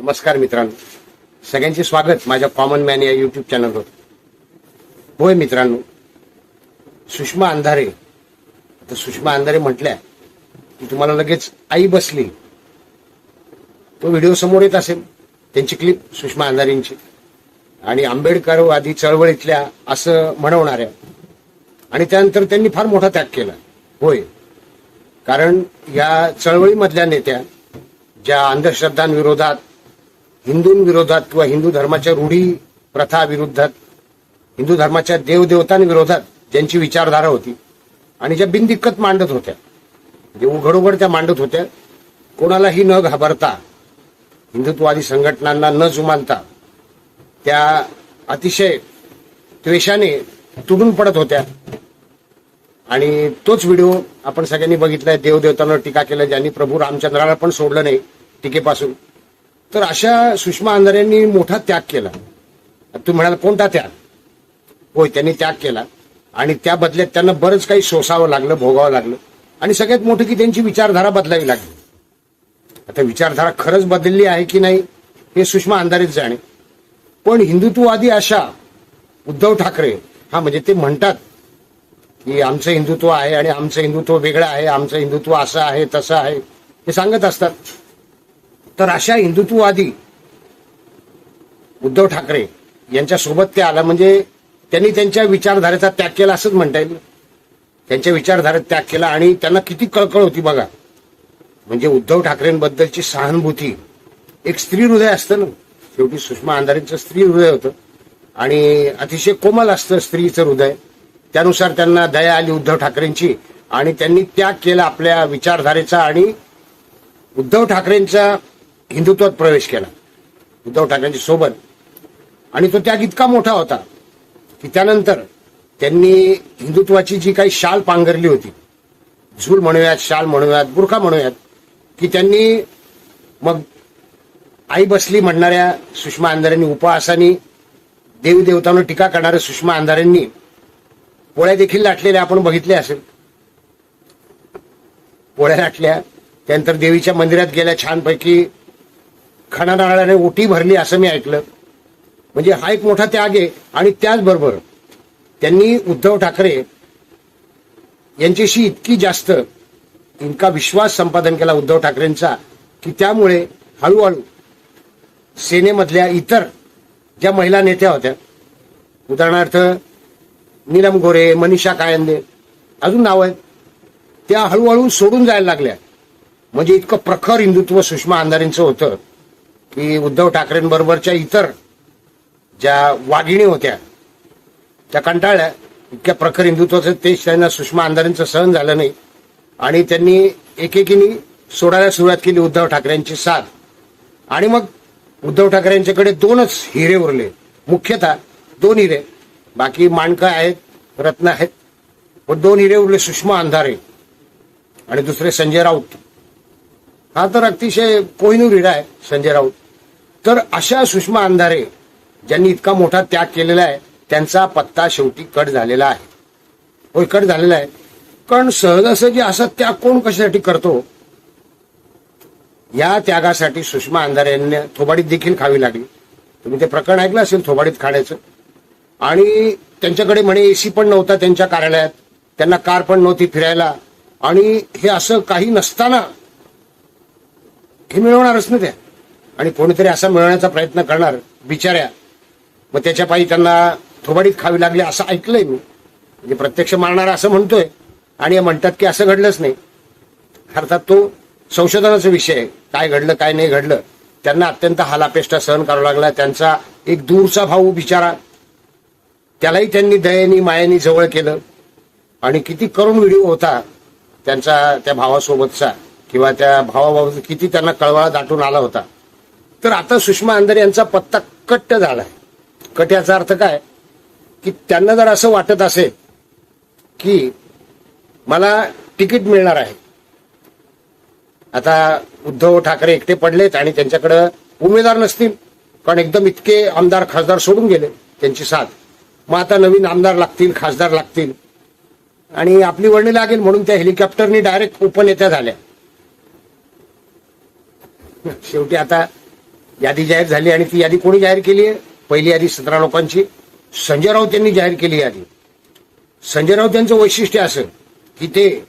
नमस्कार मित्रांनो. सगळ्यांचे स्वागत माझ्या कॉमन मॅन या युट्यूब चॅनलवर होय मित्रांनो सुषमा अंधारे. तर सुषमा अंधारे म्हटल्या की तुम्हाला लगेच आई बसली. तो व्हिडिओ समोर येत असेल. त्यांची क्लिप सुषमा अंधारेंची. आणि आंबेडकरवादी चळवळीतल्या असं म्हणवणाऱ्या. आणि त्यानंतर त्यांनी फार मोठा त्याग केला. होय. कारण या चळवळीमधल्या नेत्या ज्या अंधश्रद्धांविरोधात हिंदूंविरोधात किंवा हिंदू धर्माच्या रूढी प्रथा विरोधात हिंदू धर्माच्या देवदेवतांविरोधात ज्यांची विचारधारा होती आणि ज्या बिनदिक्कत मांडत होत्या जे उघडोघड त्या मांडत होत्या कोणालाही न घाबरता हिंदुत्ववादी संघटनांना न जुमानता त्या अतिशय त्वेषाने तुडून पडत होत्या. आणि तोच व्हिडिओ आपण सगळ्यांनी बघितलाय देवदेवतांवर टीका केलं ज्यांनी प्रभू रामचंद्राला पण सोडलं नाही टीकेपासून. तर अशा सुषमा अंधारेंनी मोठा त्याग केला. तुम्ही म्हणाल कोणता त्याग? होय त्यांनी त्याग केला. आणि त्या बदल्यात त्यांना बरंच काही सोसावं लागलं भोगावं लागलं. आणि सगळ्यात मोठं की त्यांची विचारधारा बदलावी लागली. आता विचारधारा खरंच बदलली आहे की नाही हे सुषमा अंधारेच जाणे. पण हिंदुत्ववादी अशा उद्धव ठाकरे हा म्हणजे ते म्हणतात की आमचं हिंदुत्व आहे आणि आमचं हिंदुत्व वेगळं आहे आमचं हिंदुत्व असं आहे तसं आहे हे सांगत असतात. तर अशा हिंदुत्ववादी उद्धव ठाकरे यांच्या सोबत ते आला म्हणजे त्यांनी त्यांच्या विचारधारेचा त्याग केला असंच म्हणता येईल. त्यांच्या विचारधारेत त्याग केला आणि त्यांना किती कळकळ होती बघा. म्हणजे उद्धव ठाकरेंबद्दलची सहानुभूती. एक स्त्री हृदय असतं ना. शेवटी सुषमा अंधारेंचं स्त्री हृदय होतं. आणि अतिशय कोमल असतं स्त्रीचं हृदय. त्यानुसार त्यांना दया आली उद्धव ठाकरेंची. आणि त्यांनी त्याग केला आपल्या विचारधारेचा आणि उद्धव ठाकरेंचा हिंदुत्वात प्रवेश केला उद्धव ठाकरेंच्या सोबत. आणि तो त्याग इतका मोठा होता की त्यानंतर त्यांनी हिंदुत्वाची जी काही शाल पांघरली होती झूल म्हणूयात शाल म्हणूयात बुरखा म्हणूयात की त्यांनी मग आई बसली म्हणणाऱ्या सुषमा अंधारेंनी उपवासानी देवी देवतांवर टीका करणाऱ्या सुषमा अंधारेंनी पोळ्या देखील लाटलेल्या आपण बघितले असेल. पोळ्या लाटल्या त्यानंतर देवीच्या मंदिरात गेल्या छानपैकी खणानारळाने ओटी भरली असं मी ऐकलं. म्हणजे हा एक मोठा त्याग आहे आणि त्याचबरोबर त्यांनी उद्धव ठाकरे यांच्याशी इतकी जास्त इतका विश्वास संपादन केला उद्धव ठाकरेंचा की त्यामुळे हळूहळू सेनेमधल्या इतर ज्या महिला नेत्या होत्या उदाहरणार्थ नीलम गोरे मनीषा कायंदे अजून नाव आहेत त्या हळूहळू सोडून जायला लागल्या. म्हणजे इतकं प्रखर हिंदुत्व सुषमा अंधारेंचं होतं. की उद्धव ठाकरेंबरोबरच्या इतर ज्या वाघिणी होत्या त्या कंटाळल्या. इतक्या प्रखर हिंदुत्वाचं तेच त्यांना सुषमा अंधारेंचं सहन झालं नाही. आणि त्यांनी एकेकीने सोडायला सुरुवात केली उद्धव ठाकरेंची साथ. आणि मग उद्धव ठाकरेंच्याकडे दोनच हिरे उरले. मुख्यतः दोन हिरे. बाकी माणकं आहेत रत्न आहेत. पण दोन हिरे उरले सुषमा अंधारे आणि दुसरे संजय राऊत. हा तर अतिशय कोहिनूर हिरा आहे संजय राऊत. तर अशा सुषमा अंधारे ज्यांनी इतका मोठा त्याग केलेला आहे त्यांचा पत्ता शेवटी कट झालेला आहे. होय कट झालेला आहे. कारण सहजासहजी असा त्याग कोण कशासाठी करतो? या त्यागासाठी सुषमा अंधारे यांनी थोबाडीत देखील खावी लागली. तुम्ही ते प्रकरण ऐकलं असेल थोबाडीत खाण्याचं. आणि त्यांच्याकडे म्हणे एसी पण नव्हता त्यांच्या कार्यालयात. त्यांना कार पण नव्हती फिरायला. आणि हे असं काही नसताना हे मिळवणारच ना त्या. आणि कोणीतरी असा मिळवण्याचा प्रयत्न करणार बिचाऱ्या. मग त्याच्या पायी त्यांना थोबाडीत खावी लागली असं ऐकलंय मी. म्हणजे प्रत्यक्ष मारणारा असं म्हणतोय. आणि म्हणतात की असं घडलंच नाही. अर्थात तो संशोधनाचा विषय आहे. काय घडलं काय नाही घडलं. त्यांना अत्यंत हालापेष्टा सहन करावा लागला. त्यांचा एक दूरचा भाऊ बिचारा. त्यालाही त्यांनी दयेनी मायेनी जवळ केलं. आणि किती करून व्हिडिओ होता त्यांचा त्या भावासोबतचा. किंवा त्या भावाबाबत किती त्यांना कळवळा दाटून आला होता. तर आता सुषमा अंधारे यांचा पत्ता कट्ट आहे कट याचा अर्थ काय? की त्यांना जर असं वाटत असेल की मला तिकीट मिळणार आहे. आता उद्धव ठाकरे एकटे पडलेत आणि त्यांच्याकडं उमेदवार नसतील कारण एकदम इतके आमदार खासदार सोडून गेले त्यांची साथ. मग आता नवीन आमदार लागतील खासदार लागतील. आणि आपली वळणी लागेल म्हणून त्या हेलिकॉप्टरनी डायरेक्ट उपनेत्या झाल्या. शेवटी आता यादी जाहीर झाली आणि ती यादी कोणी जाहीर केली आहे? पहिली यादी सतरा लोकांची. संजय राऊत यांनी जाहीर केली यादी. संजय राऊत यांचं वैशिष्ट्य असं की ते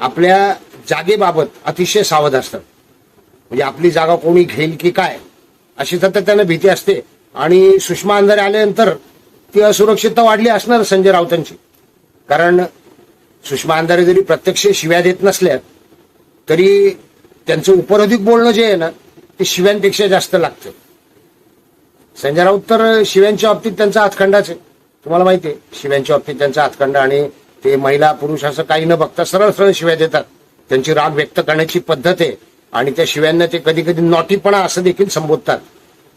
आपल्या जागेबाबत अतिशय सावध असतात. म्हणजे आपली जागा कोणी घेईल की काय अशी तर त्यांना भीती असते. आणि सुषमा अंधारे आल्यानंतर ती असुरक्षितता वाढली असणार संजय राऊतांची. कारण सुषमा अंधारे जरी प्रत्यक्ष शिव्या देत नसल्या तरी त्यांचं उपरोधिक बोलणं जे आहे ना ते शिव्यांपेक्षा जास्त लागतं. संजय राऊत तर शिव्यांच्या बाबतीत त्यांचा हातखंडाच आहे. तुम्हाला माहिती आहे शिव्यांच्या बाबतीत त्यांचा हातखंड आणि ते महिला पुरुष असं काही न बघता सरळ सरळ शिव्या देतात. त्यांची राग व्यक्त करण्याची पद्धत आहे आणि त्या शिव्यांना ते कधी कधी नॉटीपणा असं देखील संबोधतात.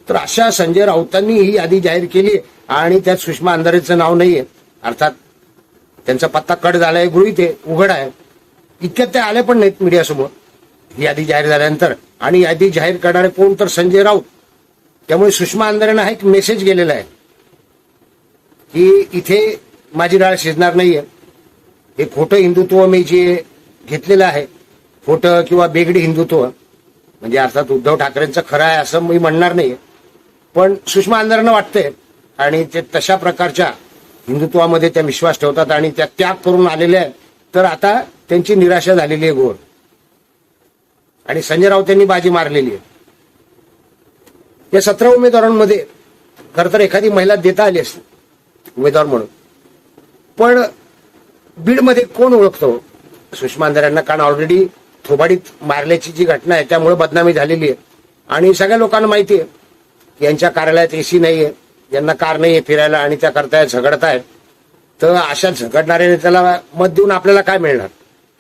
तर अशा संजय राऊतांनी ही यादी जाहीर केली आणि त्यात सुषमा अंधारेचं नाव नाहीये. अर्थात त्यांचा पत्ता कट झालाय गृहित आहे उघड आहे. इतक्यात ते आले पण नाहीत मीडियासमोर. यादी जाहीर झाल्यानंतर. आणि यादी जाहीर करणारे कोण तर संजय राऊत. त्यामुळे सुषमा अंधारेंना हा एक मेसेज गेलेला आहे. की इथे माझी डाळ शिजणार नाहीये. हे खोटं हिंदुत्व मी जे घेतलेलं आहे खोटं किंवा बेगडी हिंदुत्व म्हणजे अर्थात उद्धव ठाकरेंचं खरं आहे असं मी म्हणणार नाही पण सुषमा अंधारेंना वाटतंय आणि ते तशा प्रकारच्या हिंदुत्वामध्ये त्या विश्वास ठेवतात आणि त्या त्याग करून आलेल्या आहेत. तर आता त्यांची निराशा झालेली आहे गोड आणि संजय राऊत यांनी बाजी मारलेली आहे. या सतरा उमेदवारांमध्ये खर तर एखादी महिला देता आली असते उमेदवार म्हणून. पण बीडमध्ये कोण ओळखतो? सुषमा अंधारे कारण ऑलरेडी थोबाडीत मारल्याची जी घटना आहे त्यामुळे बदनामी झालेली आहे. आणि सगळ्या लोकांना माहिती आहे की यांच्या कार्यालयात एसी नाहीये यांना कार नाहीये फिरायला आणि त्या करतायत झगडत आहेत तर अशा झगडणाऱ्या नेत्याला मत देऊन आपल्याला काय मिळणार?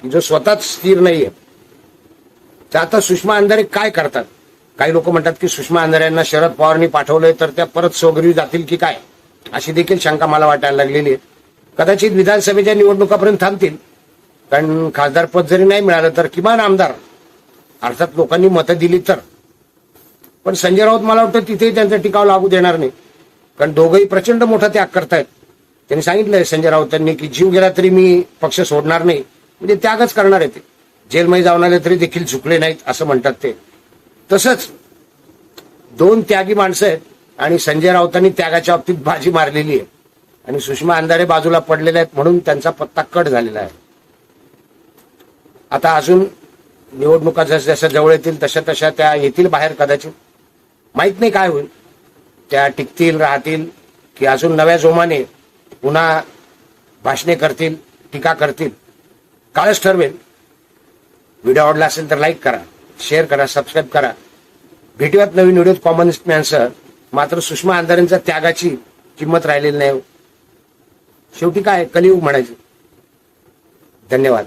जो स्वतःच स्थिर नाहीये तर आता सुषमा अंधारे काय करतात? काही लोक म्हणतात की सुषमा अंधार्यांना शरद पवारांनी पाठवलंय तर त्या परत सोगरी जातील की काय? अशी देखील शंका मला वाटायला लागलेली आहे. कदाचित विधानसभेच्या निवडणुकापर्यंत थांबतील. कारण खासदार पद जरी नाही मिळालं तर किमान आमदार अर्थात लोकांनी मतं दिली तर. पण संजय राऊत मला वाटतं तिथेही त्यांचा टिकाव लागू देणार नाही. कारण दोघंही प्रचंड मोठा त्याग करतायत. त्यांनी सांगितलंय संजय राऊतांनी की जीव गेला तरी मी पक्ष सोडणार नाही. म्हणजे त्यागच करणार आहे ते. जेलमध्ये जाऊन आले तरी देखील झुकले नाहीत असं म्हणतात ते. तसंच दोन त्यागी माणसं आहेत आणि संजय राऊतांनी त्यागाच्या बाबतीत बाजी मारलेली आहे. आणि सुषमा अंधारे बाजूला पडलेले आहेत म्हणून त्यांचा पत्ता कट झालेला आहे. आता अजून निवडणुका जसं जसं जवळ येतील तशा तशा त्या येतील बाहेर कदाचित. माहीत नाही काय होईल. त्या टिकतील राहतील की अजून नव्या जोमाने पुन्हा भाषणे करतील टीका करतील. काळच ठरवेल. व्हिडिओ आवडला असेल तर लाईक करा शेअर करा सबस्क्राईब करा. भेटूयात नवीन व्हिडिओत कॉमन मॅन्सर मात्र सुषमा अंधारेंच्या त्यागाची किंमत राहिलेली नाही हो. शेवटी काय कलियुग म्हणायचे. धन्यवाद.